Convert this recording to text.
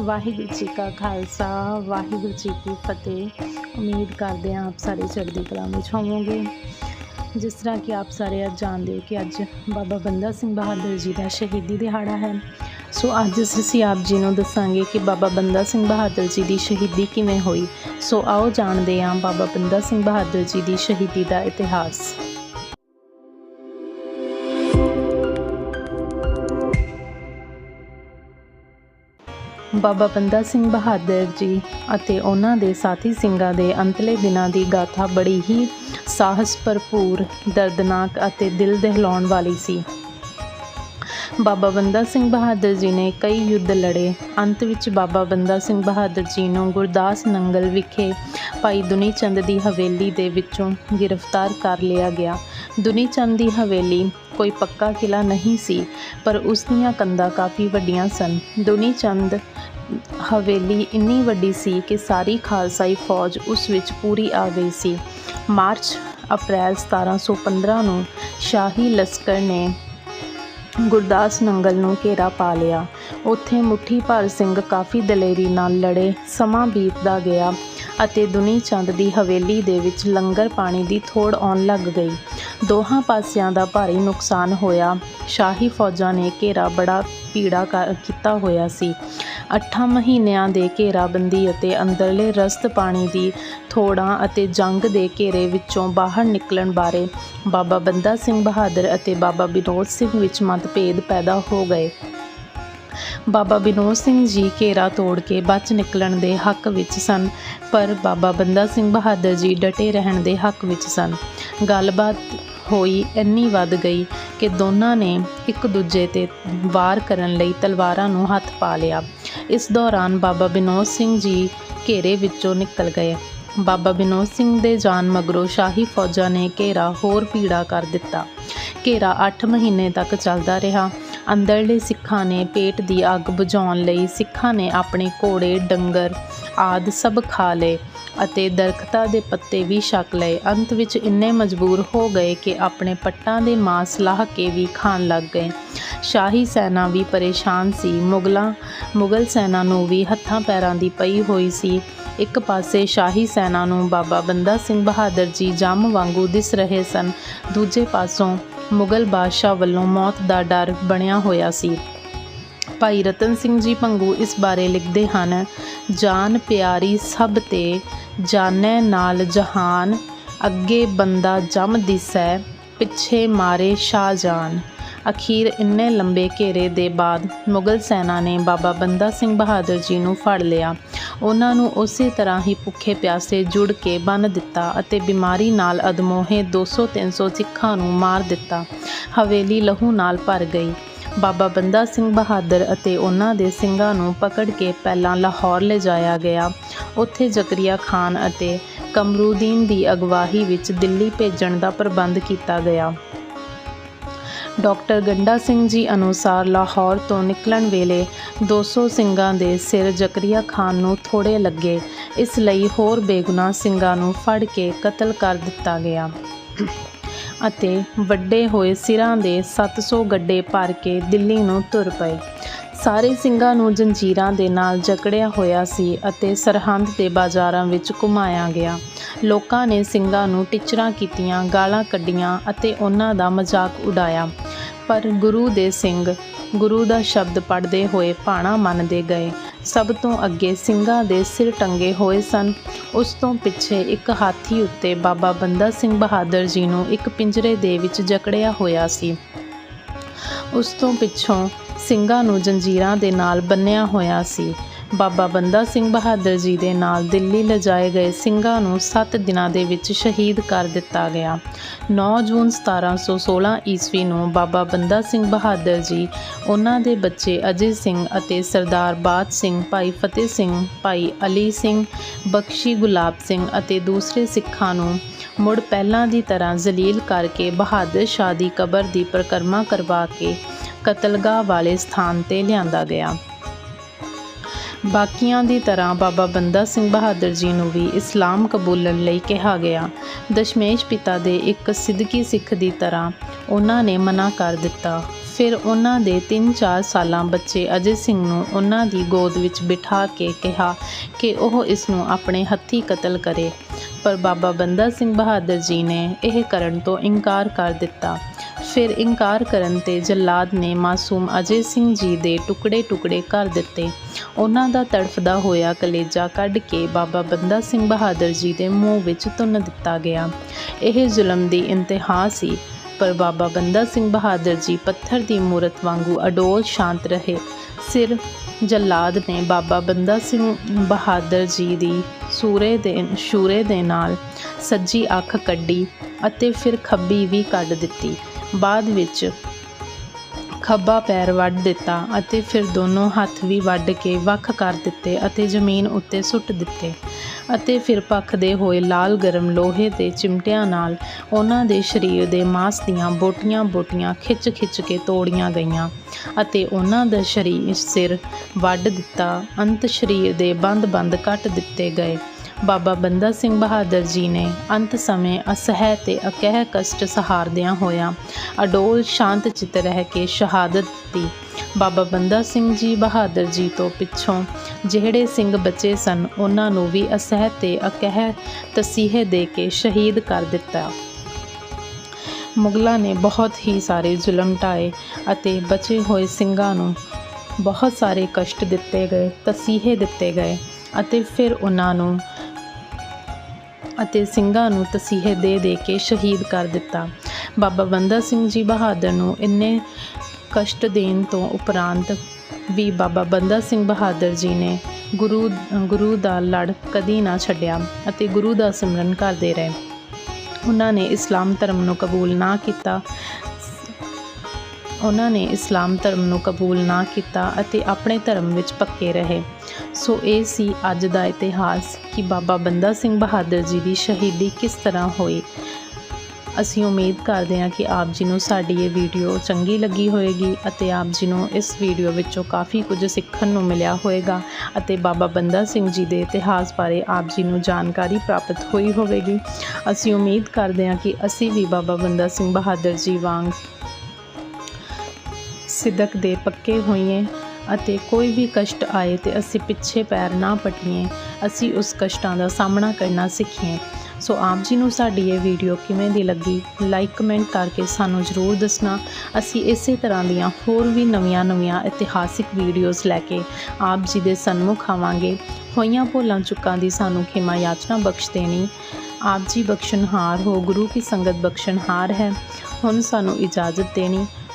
ਵਾਹਿਗੁਰੂ ਜੀ ਕਾ ਖਾਲਸਾ, ਵਾਹਿਗੁਰੂ ਜੀ ਕੀ ਫਤਿਹ। ਉਮੀਦ ਕਰਦੇ ਹਾਂ ਆਪ ਸਾਰੇ ਚੜ੍ਹਦੀ ਕਲਾ ਵਿੱਚ ਹੋਵੋਗੇ। ਜਿਸ ਤਰ੍ਹਾਂ ਕਿ ਆਪ ਸਾਰੇ ਅੱਜ ਜਾਣਦੇ ਹੋ ਕਿ ਅੱਜ ਬਾਬਾ ਬੰਦਾ ਸਿੰਘ ਬਹਾਦਰ ਜੀ ਦਾ ਸ਼ਹੀਦੀ ਦਿਹਾੜਾ ਹੈ। ਸੋ ਅੱਜ ਅਸੀਂ ਆਪ ਜੀ ਨੂੰ ਦੱਸਾਂਗੇ ਕਿ ਬਾਬਾ ਬੰਦਾ ਸਿੰਘ ਬਹਾਦਰ ਜੀ ਦੀ ਸ਼ਹੀਦੀ ਕਿਵੇਂ ਹੋਈ। ਸੋ ਆਓ ਜਾਣਦੇ ਹਾਂ ਬਾਬਾ ਬੰਦਾ ਸਿੰਘ ਬਹਾਦਰ ਜੀ ਦੀ ਸ਼ਹੀਦੀ ਦਾ ਇਤਿਹਾਸ। ਬਾਬਾ ਬੰਦਾ ਸਿੰਘ ਬਹਾਦਰ ਜੀ ਅਤੇ ਉਹਨਾਂ ਦੇ ਸਾਥੀ ਸਿੰਘਾਂ ਦੇ ਅੰਤਲੇ ਦਿਨਾਂ ਦੀ ਗਾਥਾ ਬੜੀ ਹੀ ਸਾਹਸ ਭਰਪੂਰ, ਦਰਦਨਾਕ ਅਤੇ ਦਿਲ ਦਹਿਲਾਉਣ ਵਾਲੀ ਸੀ। ਬਾਬਾ ਬੰਦਾ ਸਿੰਘ ਬਹਾਦਰ ਜੀ ਨੇ ਕਈ ਯੁੱਧ ਲੜੇ। ਅੰਤ ਵਿੱਚ ਬਾਬਾ ਬੰਦਾ ਸਿੰਘ ਬਹਾਦਰ ਜੀ ਨੂੰ ਗੁਰਦਾਸ ਨੰਗਲ ਵਿਖੇ ਭਾਈ ਦੁਨੀ ਚੰਦ ਦੀ ਹਵੇਲੀ ਦੇ ਵਿੱਚੋਂ ਗ੍ਰਿਫਤਾਰ ਕਰ ਲਿਆ ਗਿਆ। ਦੁਨੀ ਚੰਦ ਦੀ ਹਵੇਲੀ ਕੋਈ ਪੱਕਾ ਕਿਲਾ ਨਹੀਂ ਸੀ, ਪਰ ਉਸ ਦੀਆਂ ਕੰਧਾਂ ਕਾਫੀ ਵੱਡੀਆਂ ਸਨ। ਦੁਨੀ ਚੰਦ ਹਵੇਲੀ ਇੰਨੀ ਵੱਡੀ ਸੀ ਕਿ ਸਾਰੀ ਖਾਲਸਾਈ ਫੌਜ ਉਸ ਵਿੱਚ ਪੂਰੀ ਆ ਗਈ ਸੀ। ਮਾਰਚ ਅਪ੍ਰੈਲ 1715 ਨੂੰ ਸ਼ਾਹੀ ਲਸ਼ਕਰ ਨੇ ਗੁਰਦਾਸ ਨੰਗਲ ਨੂੰ ਘੇਰਾ ਪਾ ਲਿਆ। ਉੱਥੇ ਮੁੱਠੀ ਭਰ ਸਿੰਘ ਕਾਫੀ ਦਲੇਰੀ ਨਾਲ ਲੜੇ, ਸਮਾਂ ਬੀਤਦਾ ਗਿਆ ਅਤੇ ਦੁਨੀ ਚੰਦ ਦੀ ਹਵੇਲੀ ਦੇ ਵਿੱਚ ਲੰਗਰ ਪਾਣੀ ਦੀ ਥੋੜ ਆਉਣ ਲੱਗ ਗਈ। ਦੋਹਾਂ ਪਾਸਿਆਂ ਦਾ ਭਾਰੀ ਨੁਕਸਾਨ ਹੋਇਆ। ਸ਼ਾਹੀ ਫੌਜਾਂ ਨੇ ਘੇਰਾ ਬੜਾ ਪੀੜਾ ਕਰ- ਕੀਤਾ ਹੋਇਆ ਸੀ। ਅੱਠਾਂ ਮਹੀਨਿਆਂ ਦੇ ਘੇਰਾਬੰਦੀ ਅਤੇ ਅੰਦਰਲੇ ਰਸਤ ਪਾਣੀ ਦੀ ਥੋੜਾਂ ਅਤੇ ਜੰਗ ਦੇ ਘੇਰੇ ਵਿੱਚੋਂ ਬਾਹਰ ਨਿਕਲਣ ਬਾਰੇ ਬਾਬਾ ਬੰਦਾ ਸਿੰਘ ਬਹਾਦਰ ਅਤੇ ਬਾਬਾ ਵਿਨੋਦ ਸਿੰਘ ਵਿੱਚ ਮਤਭੇਦ ਪੈਦਾ ਹੋ ਗਏ। ਬਾਬਾ ਵਿਨੋਦ ਸਿੰਘ ਜੀ ਘੇਰਾ ਤੋੜ ਕੇ ਬਚ ਨਿਕਲਣ ਦੇ ਹੱਕ ਵਿੱਚ ਸਨ, ਪਰ ਬਾਬਾ ਬੰਦਾ ਸਿੰਘ ਬਹਾਦਰ ਜੀ ਡਟੇ ਰਹਿਣ ਦੇ ਹੱਕ ਵਿੱਚ ਸਨ। ਗੱਲਬਾਤ ਹੋਈ ਇੰਨੀ ਵੱਧ ਗਈ ਕਿ ਦੋਨਾਂ ਨੇ ਇੱਕ ਦੂਜੇ ਤੇ ਵਾਰ ਕਰਨ ਲਈ ਤਲਵਾਰਾਂ ਨੂੰ ਹੱਥ ਪਾ ਲਿਆ। ਇਸ ਦੌਰਾਨ ਬਾਬਾ ਵਿਨੋਦ ਸਿੰਘ ਜੀ ਘੇਰੇ ਵਿੱਚੋਂ ਨਿਕਲ ਗਏ। ਬਾਬਾ ਵਿਨੋਦ ਸਿੰਘ ਦੇ ਜਾਣ ਮਗਰੋਂ ਸ਼ਾਹੀ ਫੌਜਾਂ ਨੇ ਘੇਰਾ ਹੋਰ ਪੀੜਾ ਕਰ ਦਿੱਤਾ। ਘੇਰਾ 8 ਮਹੀਨੇ ਤੱਕ ਚੱਲਦਾ ਰਿਹਾ। ਅੰਦਰਲੇ ਸਿੱਖਾਂ ਨੇ ਪੇਟ ਦੀ ਅੱਗ ਬੁਝਾਉਣ ਲਈ ਸਿੱਖਾਂ ਨੇ ਆਪਣੇ ਘੋੜੇ, ਡੰਗਰ ਆਦ ਸਭ ਖਾ ਲਏ। ਅਤੇ ਦਰਖਤਾਂ ਦੇ ਪੱਤੇ ਵੀ ਛਕ ਲਏ। ਅੰਤ ਵਿੱਚ ਇੰਨੇ ਮਜਬੂਰ ਹੋ ਗਏ ਕਿ ਆਪਣੇ ਪੱਟਾਂ ਦੇ ਮਾंस ਲਾਹ ਕੇ ਵੀ ਖਾਣ ਲੱਗ ਗਏ। ਸ਼ਾਹੀ ਸੈਨਾ ਵੀ ਪਰੇਸ਼ਾਨ ਸੀ। ਮੁਗਲਾਂ, ਮੁਗਲ ਸੈਨਾ ਨੂੰ ਵੀ ਹੱਥਾਂ ਪੈਰਾਂ ਦੀ ਪਈ ਹੋਈ ਸੀ। ਇੱਕ ਪਾਸੇ ਸ਼ਾਹੀ ਸੈਨਾ ਨੂੰ ਬਾਬਾ ਬੰਦਾ ਸਿੰਘ ਬਹਾਦਰ ਜੀ ਜੰਮ ਵਾਂਗੂ ਦਿਸ ਰਹੇ ਸਨ। ਦੂਜੇ ਪਾਸੋਂ ਮੁਗਲ ਬਾਦਸ਼ਾਹ ਵੱਲੋਂ ਮੌਤ ਦਾ ਡਰ ਬਣਿਆ ਹੋਇਆ ਸੀ। ਭਾਈ ਰਤਨ ਸਿੰਘ ਜੀ ਭੰਗੂ ਇਸ ਬਾਰੇ ਲਿਖਦੇ ਹਨ, ਜਾਨ ਪਿਆਰੀ ਸਭ ਤੇ, ਜਾਣੈ ਨਾਲ ਜਹਾਨ, ਅੱਗੇ ਬੰਦਾ ਜਮ ਦਿਸੈ, ਪਿੱਛੇ ਮਾਰੇ ਸ਼ਾਹਜਾਨ। ਅਖੀਰ ਇੰਨੇ ਲੰਬੇ ਘੇਰੇ ਦੇ ਬਾਅਦ ਮੁਗਲ ਸੈਨਾ ਨੇ ਬਾਬਾ ਬੰਦਾ ਸਿੰਘ ਬਹਾਦਰ ਜੀ ਨੂੰ ਫੜ ਲਿਆ। ਉਹਨਾਂ ਨੂੰ ਉਸੇ ਤਰ੍ਹਾਂ ਹੀ ਭੁੱਖੇ ਪਿਆਸੇ ਜੁੜ ਕੇ ਬੰਨ ਦਿੱਤਾ ਅਤੇ ਬਿਮਾਰੀ ਨਾਲ ਅਦਮੋਹੇ 200-300 ਸਿੱਖਾਂ ਨੂੰ ਮਾਰ ਦਿੱਤਾ। ਹਵੇਲੀ ਲਹੂ ਨਾਲ ਭਰ ਗਈ। ਬਾਬਾ ਬੰਦਾ ਸਿੰਘ ਬਹਾਦਰ ਅਤੇ ਉਹਨਾਂ ਦੇ ਸਿੰਘਾਂ ਨੂੰ ਪਕੜ ਕੇ ਪਹਿਲਾਂ ਲਾਹੌਰ ਲਿਜਾਇਆ ਗਿਆ। ਉੱਥੇ ਜ਼ਕਰੀਆ ਖਾਨ ਅਤੇ ਕਮਰੂਦੀਨ ਦੀ ਅਗਵਾਈ ਵਿੱਚ ਦਿੱਲੀ ਭੇਜਣ ਦਾ ਪ੍ਰਬੰਧ ਕੀਤਾ ਗਿਆ। ਡਾਕਟਰ ਗੰਡਾ ਸਿੰਘ ਜੀ ਅਨੁਸਾਰ ਲਾਹੌਰ ਤੋਂ ਨਿਕਲਣ ਵੇਲੇ 200 ਸਿੰਘਾਂ ਦੇ ਸਿਰ ਜ਼ਕਰੀਆ ਖਾਨ ਨੂੰ ਥੋੜੇ ਲੱਗੇ। ਇਸ ਲਈ ਹੋਰ ਬੇਗੁਨਾਹ ਸਿੰਘਾਂ ਨੂੰ ਫੜ ਕੇ ਕਤਲ ਕਰ ਦਿੱਤਾ ਗਿਆ। ਅਤੇ ਵੱਡੇ ਹੋਏ ਸਿਰਾਂ ਦੇ 700 ਗੱਡੇ ਭਰ ਕੇ ਦਿੱਲੀ ਨੂੰ ਤੁਰ ਪਏ। ਸਾਰੇ ਸਿੰਘਾਂ ਨੂੰ ਜੰਜੀਰਾਂ ਦੇ ਨਾਲ ਜਕੜਿਆ ਹੋਇਆ ਸੀ ਅਤੇ ਸਰਹੰਦ ਦੇ ਬਾਜ਼ਾਰਾਂ ਵਿੱਚ ਘੁਮਾਇਆ ਗਿਆ। ਲੋਕਾਂ ਨੇ ਸਿੰਘਾਂ ਨੂੰ ਟਿਚਰਾਂ ਕੀਤੀਆਂ, ਗਾਲਾਂ ਕੱਢੀਆਂ ਅਤੇ ਉਹਨਾਂ ਦਾ ਮਜ਼ਾਕ ਉਡਾਇਆ। ਪਰ ਗੁਰੂ ਦੇ ਸਿੰਘ ਗੁਰੂ ਦਾ ਸ਼ਬਦ ਪੜ੍ਹਦੇ ਹੋਏ ਭਾਣਾ ਮੰਨਦੇ ਗਏ। ਸਭ ਤੋਂ ਅੱਗੇ ਸਿੰਘਾਂ ਦੇ ਸਿਰ ਟੰਗੇ ਹੋਏ ਸਨ। ਉਸ ਤੋਂ ਪਿੱਛੇ ਇੱਕ ਹਾਥੀ ਉੱਤੇ ਬਾਬਾ ਬੰਦਾ ਸਿੰਘ ਬਹਾਦਰ ਜੀ ਨੂੰ ਇੱਕ ਪਿੰਜਰੇ ਦੇ ਵਿੱਚ ਜਕੜਿਆ ਹੋਇਆ ਸੀ। ਉਸ ਤੋਂ ਪਿੱਛੋਂ ਸਿੰਘਾਂ ਨੂੰ ਜੰਜੀਰਾਂ ਦੇ ਨਾਲ ਬੰਨਿਆ ਹੋਇਆ ਸੀ। ਬਾਬਾ ਬੰਦਾ ਸਿੰਘ ਬਹਾਦਰ ਜੀ ਦੇ ਨਾਲ ਦਿੱਲੀ ਲਿਜਾਏ ਗਏ ਸਿੰਘਾਂ ਨੂੰ 7 ਦਿਨਾਂ ਦੇ ਵਿੱਚ ਸ਼ਹੀਦ ਕਰ ਦਿੱਤਾ ਗਿਆ। 9 ਜੂਨ 1716 ਈਸਵੀ ਨੂੰ ਬਾਬਾ ਬੰਦਾ ਸਿੰਘ ਬਹਾਦਰ ਜੀ, ਉਹਨਾਂ ਦੇ ਬੱਚੇ ਅਜੇ ਸਿੰਘ ਅਤੇ ਸਰਦਾਰ ਬਾਦ ਸਿੰਘ, ਭਾਈ ਫਤਿਹ ਸਿੰਘ, ਭਾਈ ਅਲੀ ਸਿੰਘ, ਬਖਸ਼ੀ ਗੁਲਾਬ ਸਿੰਘ ਅਤੇ ਦੂਸਰੇ ਸਿੱਖਾਂ ਨੂੰ ਮੁੜ ਪਹਿਲਾਂ ਦੀ ਤਰ੍ਹਾਂ ਜ਼ਲੀਲ ਕਰਕੇ ਬਹਾਦਰ ਸ਼ਾਹ ਦੀ ਕਬਰ ਦੀ ਪਰਿਕਰਮਾ ਕਰਵਾ ਕੇ ਕਤਲਗਾਹ ਵਾਲੇ ਸਥਾਨ ਤੇ ਲਿਆਂਦਾ ਗਿਆ। ਬਾਕੀਆਂ ਦੀ ਤਰ੍ਹਾਂ ਬਾਬਾ ਬੰਦਾ ਸਿੰਘ ਬਹਾਦਰ ਜੀ ਨੂੰ ਵੀ ਇਸਲਾਮ ਕਬੂਲਣ ਲਈ ਕਿਹਾ ਗਿਆ। ਦਸ਼ਮੇਸ਼ ਪਿਤਾ ਦੇ ਇੱਕ ਸਿੱਧਕੀ ਸਿੱਖ ਦੀ ਤਰ੍ਹਾਂ ਉਹਨਾਂ ਨੇ ਮਨਾ ਕਰ ਦਿੱਤਾ। ਫਿਰ ਉਹਨਾਂ ਦੇ 3-4 ਸਾਲਾਂ ਬੱਚੇ ਅਜੇ ਸਿੰਘ ਨੂੰ ਉਹਨਾਂ ਦੀ ਗੋਦ ਵਿੱਚ ਬਿਠਾ ਕੇ ਕਿਹਾ ਕਿ ਉਹ ਇਸ ਨੂੰ ਆਪਣੇ ਹੱਥੀਂ ਕਤਲ ਕਰੇ। ਪਰ ਬਾਬਾ ਬੰਦਾ ਸਿੰਘ ਬਹਾਦਰ ਜੀ ਨੇ ਇਹ ਕਰਨ ਤੋਂ ਇਨਕਾਰ ਕਰ ਦਿੱਤਾ। ਫਿਰ ਇਨਕਾਰ ਕਰਨ ਤੇ ਜੱਲਾਦ ਨੇ ਮਾਸੂਮ ਅਜੇ ਸਿੰਘ ਜੀ ਦੇ ਟੁਕੜੇ-ਟੁਕੜੇ ਕਰ ਦਿੱਤੇ। ਉਹਨਾਂ ਦਾ ਤੜਫਦਾ ਹੋਇਆ ਕਲੇਜਾ ਕੱਢ ਕੇ ਬਾਬਾ ਬੰਦਾ ਸਿੰਘ ਬਹਾਦਰ ਜੀ ਦੇ ਮੂੰਹ ਵਿੱਚ ਤੁੰਨ ਦਿੱਤਾ ਗਿਆ। ਇਹ ਜ਼ੁਲਮ ਦੀ ਇੰਤਹਾ ਸੀ, ਪਰ ਬਾਬਾ ਬੰਦਾ ਸਿੰਘ ਬਹਾਦਰ ਜੀ ਪੱਥਰ ਦੀ ਮੂਰਤ ਵਾਂਗੂ ਅਡੋਲ ਸ਼ਾਂਤ ਰਹੇ। ਸਿਰ ਜੱਲਾਦ ਨੇ ਬਾਬਾ ਬੰਦਾ ਸਿੰਘ ਬਹਾਦਰ ਜੀ ਦੀ ਸੂਰੇ ਦੇ, ਸ਼ੂਰੇ ਦੇ ਨਾਲ ਸੱਜੀ ਅੱਖ ਕੱਢੀ ਅਤੇ ਫਿਰ ਖੱਬੀ ਵੀ ਕੱਢ ਦਿੱਤੀ। ਬਾਅਦ ਵਿੱਚ ਖੱਬਾ ਪੈਰ ਵੱਢ ਦਿੱਤਾ ਅਤੇ ਫਿਰ ਦੋਨੋਂ ਹੱਥ ਵੀ ਵੱਢ ਕੇ ਵੱਖ ਕਰ ਦਿੱਤੇ ਅਤੇ ਜ਼ਮੀਨ ਉੱਤੇ ਸੁੱਟ ਦਿੱਤੇ ਅਤੇ ਫਿਰ ਭਖਦੇ ਹੋਏ ਲਾਲ ਗਰਮ ਲੋਹੇ ਦੇ ਚਿਮਟਿਆਂ ਨਾਲ ਉਹਨਾਂ ਦੇ ਸਰੀਰ ਦੇ ਮਾਸ ਦੀਆਂ ਬੋਟੀਆਂ-ਬੋਟੀਆਂ ਖਿੱਚ-ਖਿੱਚ ਕੇ ਤੋੜੀਆਂ ਗਈਆਂ ਅਤੇ ਉਹਨਾਂ ਦਾ ਸਰੀਰ ਸਿਰ ਵੱਢ ਦਿੱਤਾ, ਅੰਤ ਸਰੀਰ ਦੇ ਬੰਦ-ਬੰਦ ਕੱਟ ਦਿੱਤੇ ਗਏ। ਬਾਬਾ ਬੰਦਾ ਸਿੰਘ ਬਹਾਦਰ ਜੀ ਨੇ ਅੰਤ ਸਮੇਂ ਅਸਹਿ ਤੇ ਅਕਹਿ ਕਸ਼ਟ ਸਹਾਰਦਿਆਂ ਹੋਇਆਂ ਅਡੋਲ ਸ਼ਾਂਤ ਚਿੱਤ ਰਹਿ ਕੇ ਸ਼ਹਾਦਤ ਦਿੱਤੀ। ਬਾਬਾ ਬੰਦਾ ਸਿੰਘ ਜੀ ਬਹਾਦਰ ਜੀ ਤੋਂ ਪਿੱਛੋਂ ਜਿਹੜੇ ਸਿੰਘ ਬਚੇ ਸਨ, ਉਹਨਾਂ ਨੂੰ ਵੀ ਅਸਹਿ ਤੇ ਅਕਹਿ ਤਸੀਹੇ ਦੇ ਕੇ ਸ਼ਹੀਦ ਕਰ ਦਿੱਤਾ। ਮੁਗਲਾਂ ਨੇ ਬਹੁਤ ਹੀ ਸਾਰੇ ਜ਼ੁਲਮ ਢਾਏ ਅਤੇ ਬਚੇ ਹੋਏ ਸਿੰਘਾਂ ਨੂੰ ਬਹੁਤ ਸਾਰੇ ਕਸ਼ਟ ਦਿੱਤੇ ਗਏ, ਤਸੀਹੇ ਦਿੱਤੇ ਗਏ ਅਤੇ ਫਿਰ ਉਹਨਾਂ ਨੂੰ ਅਤੇ ਸਿੰਘਾਂ ਨੂੰ ਤਸੀਹੇ ਦੇ ਦੇ ਕੇ ਸ਼ਹੀਦ ਕਰ ਦਿੱਤਾ। ਬਾਬਾ ਬੰਦਾ ਸਿੰਘ ਜੀ ਬਹਾਦਰ ਨੂੰ ਇੰਨੇ ਕਸ਼ਟ ਦੇਣ ਤੋਂ ਉਪਰੰਤ ਵੀ ਬਾਬਾ ਬੰਦਾ ਸਿੰਘ ਬਹਾਦਰ ਜੀ ਨੇ ਗੁਰੂ ਗੁਰੂ ਦਾ ਲੜ ਕਦੀ ਨਾ ਛੱਡਿਆ ਅਤੇ ਗੁਰੂ ਦਾ ਸਿਮਰਨ ਕਰਦੇ ਰਹੇ। ਉਹਨਾਂ ਨੇ ਇਸਲਾਮ ਧਰਮ ਨੂੰ ਕਬੂਲ ਨਾ ਕੀਤਾ ਉਹਨਾਂ ਨੇ ਇਸਲਾਮ ਧਰਮ ਨੂੰ ਕਬੂਲ ਨਾ ਕੀਤਾ ਅਤੇ ਆਪਣੇ ਧਰਮ ਵਿੱਚ ਪੱਕੇ ਰਹੇ। ਸੋ ਇਹ ਸੀ ਅੱਜ ਦਾ ਇਤਿਹਾਸ ਕਿ ਬਾਬਾ ਬੰਦਾ ਸਿੰਘ ਬਹਾਦਰ ਜੀ ਦੀ ਸ਼ਹੀਦੀ ਕਿਸ ਤਰ੍ਹਾਂ ਹੋਈ। ਅਸੀਂ ਉਮੀਦ ਕਰਦੇ ਹਾਂ ਕਿ ਆਪ ਜੀ ਨੂੰ ਸਾਡੀ ਇਹ ਵੀਡੀਓ ਚੰਗੀ ਲੱਗੀ ਹੋਵੇਗੀ ਅਤੇ ਆਪ ਜੀ ਨੂੰ ਇਸ ਵੀਡੀਓ ਵਿੱਚੋਂ ਕਾਫੀ ਕੁਝ ਸਿੱਖਣ ਨੂੰ ਮਿਲਿਆ ਹੋਵੇਗਾ ਅਤੇ ਬਾਬਾ ਬੰਦਾ ਸਿੰਘ ਜੀ ਦੇ ਇਤਿਹਾਸ ਬਾਰੇ ਆਪ ਜੀ ਨੂੰ ਜਾਣਕਾਰੀ ਪ੍ਰਾਪਤ ਹੋਈ ਹੋਵੇਗੀ। ਅਸੀਂ ਉਮੀਦ ਕਰਦੇ ਹਾਂ ਕਿ ਅਸੀਂ ਵੀ ਬਾਬਾ ਬੰਦਾ ਸਿੰਘ ਬਹਾਦਰ ਜੀ ਵਾਂਗ ਸਿਦਕ ਦੇ ਪੱਕੇ ਹੋਈਏ ਅਤੇ ਕੋਈ ਵੀ ਕਸ਼ਟ ਆਏ ਤੇ ਅਸੀਂ ਪਿੱਛੇ ਪੈਰ ਨਾ ਪਟੀਏ, ਅਸੀਂ ਉਸ ਕਸ਼ਟਾਂ ਦਾ ਸਾਹਮਣਾ ਕਰਨਾ ਸਿੱਖੀਏ। ਸੋ ਆਪ ਜੀ ਨੂੰ ਸਾਡੀ ਇਹ ਵੀਡੀਓ ਕਿਵੇਂ ਦੀ ਲੱਗੀ? ਲਾਈਕ ਕਮੈਂਟ ਕਰਕੇ ਸਾਨੂੰ ਜ਼ਰੂਰ ਦੱਸਣਾ। ਅਸੀਂ ਇਸੇ ਤਰ੍ਹਾਂ ਦੀਆਂ ਹੋਰ ਵੀ ਨਵੀਆਂ-ਨਵੀਆਂ ਇਤਿਹਾਸਿਕ ਵੀਡੀਓਜ਼ ਲੈ ਕੇ ਆਪ ਜੀ ਦੇ ਸਨਮੁਖ ਆਵਾਂਗੇ। ਹੋਈਆਂ ਭੋਲਾਂ ਚੁੱਕਾਂ ਦੀ ਸਾਨੂੰ ਖਿਮਾ ਯਾਚਨਾ ਬਖਸ਼ ਦੇਣੀ। ਆਪ ਜੀ ਬਖਸ਼ਣਹਾਰ ਹੋ, ਗੁਰੂ ਕੀ ਸੰਗਤ ਬਖਸ਼ਣਹਾਰ ਹੈ। ਹੁਣ ਸਾਨੂੰ ਇਜਾਜ਼ਤ ਦੇਣੀ।